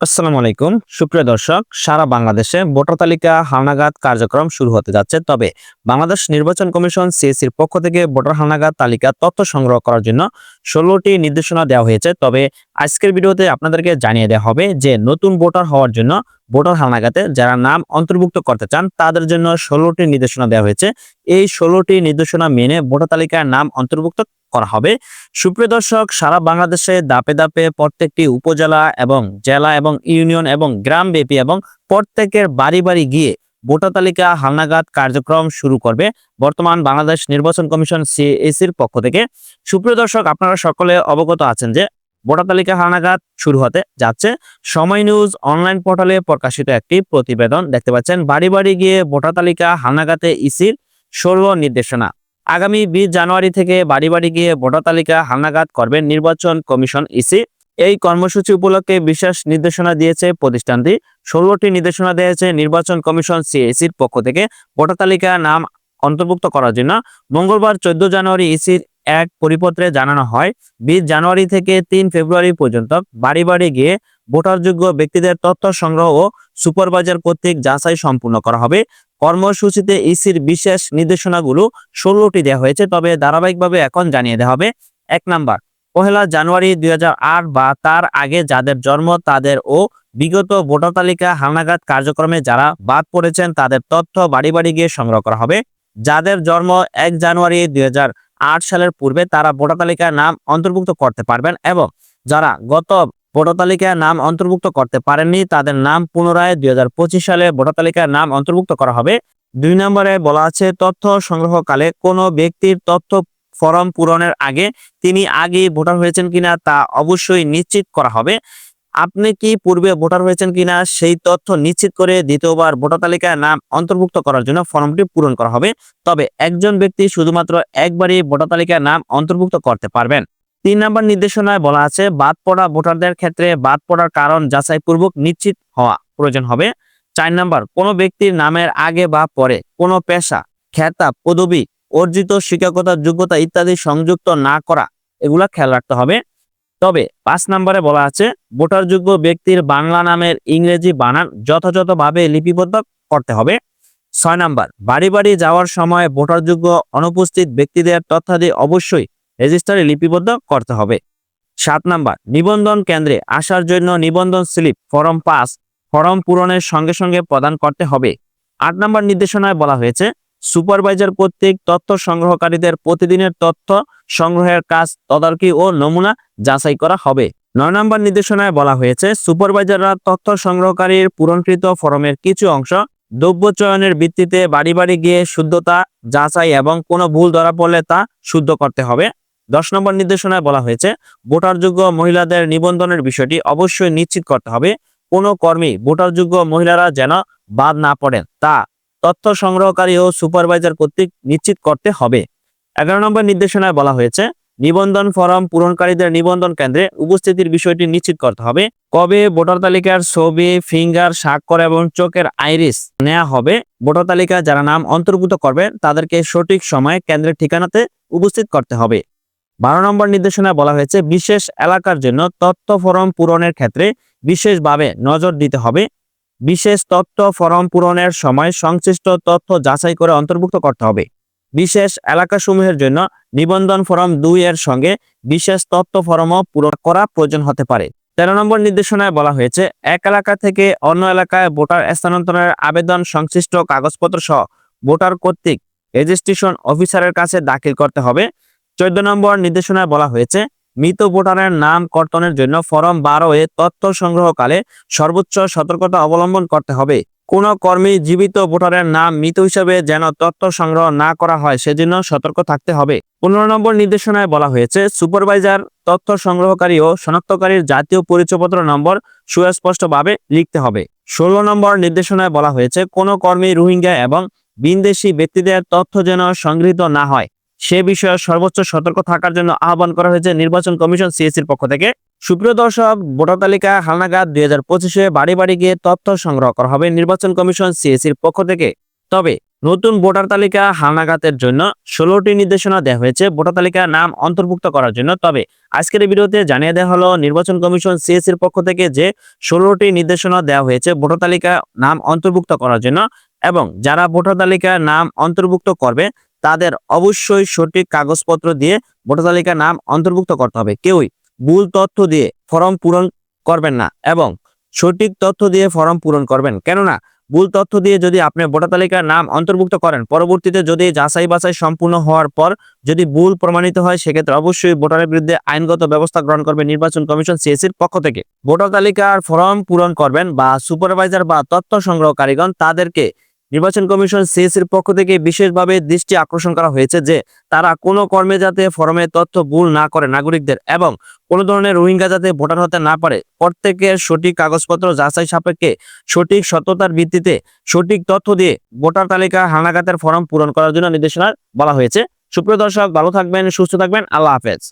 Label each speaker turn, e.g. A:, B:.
A: আসসালামু আলাইকুম। সুপ্রিয় দর্শক, সারা বাংলাদেশে ভোটার তালিকা, হালনাগাদ কার্যক্রম শুরু হতে যাচ্ছে। তবে বাংলাদেশ নির্বাচন কমিশন সিএসির পক্ষ থেকে ভোটার হালনাগাদ তালিকা তথ্য সংগ্রহ করার জন্য ষোলোটি নির্দেশনা দেওয়া হয়েছে। তবে আজকের ভিডিওতে আপনাদেরকে জানিয়ে দেওয়া হবে যে, নতুন ভোটার হওয়ার জন্য ভোটার হালনাগাদে যারা নাম অন্তর্ভুক্ত করতে চান, তাদের জন্য ষোলোটি নির্দেশনা দেওয়া হয়েছে। এই ষোলোটি নির্দেশনা মেনে ভোটার তালিকায় নাম অন্তর্ভুক্ত করা হবে। সুপ্রিয় দর্শক, সারা বাংলাদেশে দাপে দাপে প্রত্যেকটি উপজেলা এবং জেলা এবং ইউনিয়ন এবং গ্রাম ব্যাপী এবং প্রত্যেকের বাড়ি বাড়ি গিয়ে ভোটার তালিকা, হালনাগাদ কার্যক্রম শুরু করবে বর্তমান বাংলাদেশ নির্বাচন কমিশন সিএসির পক্ষ থেকে। সুপ্রিয় দর্শক, আপনারা সকলে অবগত আছেন যে ভোটার তালিকা, হালনাগাদ শুরু হতে যাচ্ছে। সময় নিউজ অনলাইন পোর্টালে প্রকাশিত একটি প্রতিবেদন দেখতে পাচ্ছেন। বাড়ি বাড়ি গিয়ে ভোটার তালিকা হালনাগাতে ইসির সর্ব নির্দেশনা আগামী বিশ জানুয়ারি থেকে বাড়ি বাড়ি গিয়ে ভোটার তালিকা হালনাগাদ করবেন নির্বাচন কমিশন ইসি। এই কর্মসূচি উপলক্ষে বিশেষ নির্দেশনা দিয়েছে প্রতিষ্ঠানটি। ষোলোটি নির্দেশনা দিয়েছে নির্বাচন কমিশন সিএসির পক্ষ থেকে। ভোটার তালিকা নাম অন্তর্ভুক্ত করার জন্য মঙ্গলবার চোদ্দ জানুয়ারি ইসির এক পরিপত্রে জানানো হয়। বিশ জানুয়ারি থেকে তিন ফেব্রুয়ারি পর্যন্ত বাড়ি বাড়ি গিয়ে ভোটারযোগ্য ব্যক্তিদের তথ্য সংগ্রহ ও সুপারভাইজার কর্তৃক যাচাই সম্পূর্ণ করা হবে। কর্মসূচিতে ইসির বিশেষ নির্দেশনাগুলো ষোলোটি দেওয়া হয়েছে, তবে ধারাবাহিকভাবে এখন জানিয়ে দেওয়া হবে। এক নাম্বার, পহেলা জানুয়ারি দুই হাজার আট বা তার আগে যাদের জন্ম, তাদের ও বিগত ভোটার তালিকা হালনাগাদ কার্যক্রমে যারা বাদ পড়েছেন, তাদের তথ্য বাড়ি বাড়ি গিয়ে সংগ্রহ করা হবে। যাদের জন্ম এক জানুয়ারি দুই হাজার আট সালের পূর্বে, তারা ভোটার তালিকায় নাম অন্তর্ভুক্ত করতে পারবেন এবং যারা গত ভোটার তালিকায় নাম অন্তর্ভুক্ত করতে পারেননি। তাদের নাম পুনরায় দুই হাজার পঁচিশ সালে ভোটার তালিকায় নাম অন্তর্ভুক্ত করা হবে। দুই নম্বরে বলা আছে, তথ্য সংগ্রহকালে কোনো ব্যক্তির তথ্য ফর্ম পূরণের আগে তিনি আগে ভোটার হয়েছেন কিনা তা অবশ্যই নিশ্চিত করা হবে। আপনি কি পূর্বে ভোটার হয়েছেন কিনা সেই তথ্য নিশ্চিত করে দ্বিতীয়বার ভোটার তালিকায় নাম অন্তর্ভুক্ত করার জন্য ফর্মটি পূরণ করা হবে। তবে একজন ব্যক্তি শুধুমাত্র একবারই ভোটার তালিকায় নাম অন্তর্ভুক্ত করতে পারবেন। তিন নম্বর নির্দেশনায় বলা আছে, বাদ পড়া ভোটারদের ক্ষেত্রে বাদ পড়ার কারণ যাচাইপূর্বক নিশ্চিত হওয়া প্রয়োজন হবে। চার নম্বর, কোনো ব্যক্তির নামের আগে বা পরে কোনো পেশা খেতাব পদবি, অর্জিত শিক্ষকতা, যোগ্যতা ইত্যাদি সংযুক্ত না করা, এগুলা খেয়াল রাখতে হবে। তবে পাঁচ নম্বরে বলা আছে, ভোটারযোগ্য ব্যক্তির বাংলা নামের ইংরেজি বানান যথাযথভাবে লিপিবদ্ধ করতে হবে। ছয় নম্বর, বাড়ি বাড়ি যাওয়ার সময় ভোটারযোগ্য অনুপস্থিত ব্যক্তিদের তথ্যাদি অবশ্যই রেজিস্টারে লিপিবদ্ধ করতে হবে। সাত নাম্বার, নিবন্ধন কেন্দ্রে আসার জন্য নিবন্ধন স্লিপ, ফর্ম পাস, ফর্ম পূরণের সঙ্গে সঙ্গে প্রদান করতে হবে। আট নম্বর নির্দেশনায় বলা হয়েছে, সুপারভাইজার কর্তৃক তথ্য সংগ্রহকারীদের প্রতিদিনের তথ্য সংগ্রহের কাজ, তদারকি ও নমুনা যাচাই করা হবে। নয় নম্বর নির্দেশনায় বলা হয়েছে, সুপারভাইজাররা তথ্য সংগ্রহকারীর পূরণকৃত ফরমের কিছু অংশ দ্রব্য চয়নের ভিত্তিতে বাড়ি বাড়ি গিয়ে শুদ্ধতা যাচাই এবং কোনো ভুল ধরা পড়লে তা শুদ্ধ করতে হবে। দশ নম্বর নির্দেশনায় বলা হয়েছে, ভোটারযোগ্য মহিলাদের নিবন্ধনের বিষয়টি অবশ্যই নিশ্চিত করতে হবে। কোনো কর্মী ভোটারযোগ্য মহিলারা যেন বাদ না পড়েন, তা তথ্য সংগ্রহকারী ও সুপারভাইজার কর্তৃক নিশ্চিত করতে হবে। এগারো নম্বর নির্দেশনায় বলা হয়েছে, নিবন্ধন ফরম পূরণকারীদের নিবন্ধন কেন্দ্রে উপস্থিতির বিষয়টি নিশ্চিত করতে হবে। কবে ভোটার তালিকার ছবি, ফিঙ্গার, স্বাক্ষর এবং চোখের আইরিস নেওয়া হবে, ভোটার তালিকায় যারা নাম অন্তর্ভুক্ত করবে, তাদেরকে সঠিক সময়ে কেন্দ্রের ঠিকানাতে উপস্থিত করতে হবে। বারো নম্বর নির্দেশনায় বলা হয়েছে, বিশেষ এলাকার জন্য তথ্য ফরম পূরণের ক্ষেত্রে বিশেষভাবে নজর দিতে হবে। বিশেষ তথ্য ফরম পূরণের সময় সংশ্লিষ্ট তথ্য যাচাই করে অন্তর্ভুক্ত করতে হবে। বিশেষ এলাকাসমূহের জন্য নিবন্ধন ফরম দুই এর সঙ্গে বিশেষ তথ্য ফরমও পূরণ করা প্রয়োজন হতে পারে। তেরো নম্বর নির্দেশনায় বলা হয়েছে, এক এলাকা থেকে অন্য এলাকায় ভোটার স্থানান্তরের আবেদন সংশ্লিষ্ট কাগজপত্র সহ ভোটার কর্তৃক রেজিস্ট্রেশন অফিসারের কাছে দাখিল করতে হবে। চোদ্দ নম্বর নির্দেশনায় বলা হয়েছে, মৃত ভোটারের নাম কর্তনের জন্য ফরম বারো এ তথ্য সংগ্রহকালে সর্বোচ্চ সতর্কতা অবলম্বন করতে হবে। কোন কর্মী জীবিত ভোটারের নাম মৃত হিসেবে যেন তথ্য সংগ্রহ না করা হয়, সেজন্য সতর্ক থাকতে হবে। পনেরো নম্বর নির্দেশনায় বলা হয়েছে, সুপারভাইজার, তথ্য সংগ্রহকারী ও শনাক্তকারীর জাতীয় পরিচয়পত্র নম্বর সুস্পষ্টভাবে লিখতে হবে। ষোলো নম্বর নির্দেশনায় বলা হয়েছে, কোনো কর্মী রোহিঙ্গা এবং বিনদেশি ব্যক্তিদের তথ্য যেন সংগৃহীত না হয়। সে বিষয়ে সর্বোচ্চ সতর্ক থাকার জন্য আহ্বান করা হয়েছে নির্বাচন কমিশন সিএসির পক্ষ থেকে। সুপ্রিয় দর্শক, ভোটার তালিকা হালনাগাদ দুই হাজার পঁচিশে বাড়ি বাড়ি গিয়ে তথ্য সংগ্রহ করা হবে নির্বাচন কমিশন সিএসির পক্ষ থেকে। তবে নতুন ভোটার তালিকা হালনাগাতের জন্য ষোলোটি নির্দেশনা দেওয়া হয়েছে। ভোটার তালিকা নাম অন্তর্ভুক্ত করার জন্য। তবে আজকের ভিডিওতে জানিয়ে দেওয়া হলো নির্বাচন কমিশন সিএসির পক্ষ থেকে যে ষোলোটি নির্দেশনা দেওয়া হয়েছে ভোটার তালিকা নাম অন্তর্ভুক্ত করার জন্য এবং যারা ভোটার তালিকা নাম অন্তর্ভুক্ত করবে তাদের অবশ্যই সঠিক কাগজপত্র দিয়ে ভোটার তালিকার নাম অন্তর্ভুক্ত করতে হবে। কেউই ভুল তথ্য দিয়ে ফর্ম পূরণ করবেন না এবং সঠিক তথ্য দিয়ে ফর্ম পূরণ করবেন। কেননা ভুল তথ্য দিয়ে যদি আপনি ভোটার তালিকার নাম অন্তর্ভুক্ত করেন, পরবর্তীতে যদি যাচাই বাছাই সম্পূর্ণ হওয়ার পর যদি ভুল প্রমাণিত হয়, সেক্ষেত্রে অবশ্যই ভোটারের বিরুদ্ধে আইনগত ব্যবস্থা গ্রহণ করবে নির্বাচন কমিশন সিএসির পক্ষ থেকে। ভোটার তালিকার ফর্ম পূরণ করবেন বা সুপারভাইজার বা তথ্য সংগ্রহকারীগণ তাদেরকে নির্বাচন কমিশন সিএসির পক্ষ থেকে বিশেষভাবে দৃষ্টি আকর্ষণ করা হয়েছে যে তারা কোনো কর্মে যাতে ফর্মের তথ্য ভুল না করে নাগরিকদের এবং কোনো ধরনের রোহিঙ্গা যাতে ভোটার হতে না পারে, প্রত্যেকের সঠিক কাগজপত্র যাচাই সাপেক্ষে সঠিক সত্যতার ভিত্তিতে সঠিক তথ্য দিয়ে ভোটার তালিকা হানাগাতের ফর্ম পূরণ করার জন্য নির্দেশনা বলা হয়েছে। সুপ্রিয় দর্শক, ভালো থাকবেন, সুস্থ থাকবেন, আল্লাহ হাফেজ।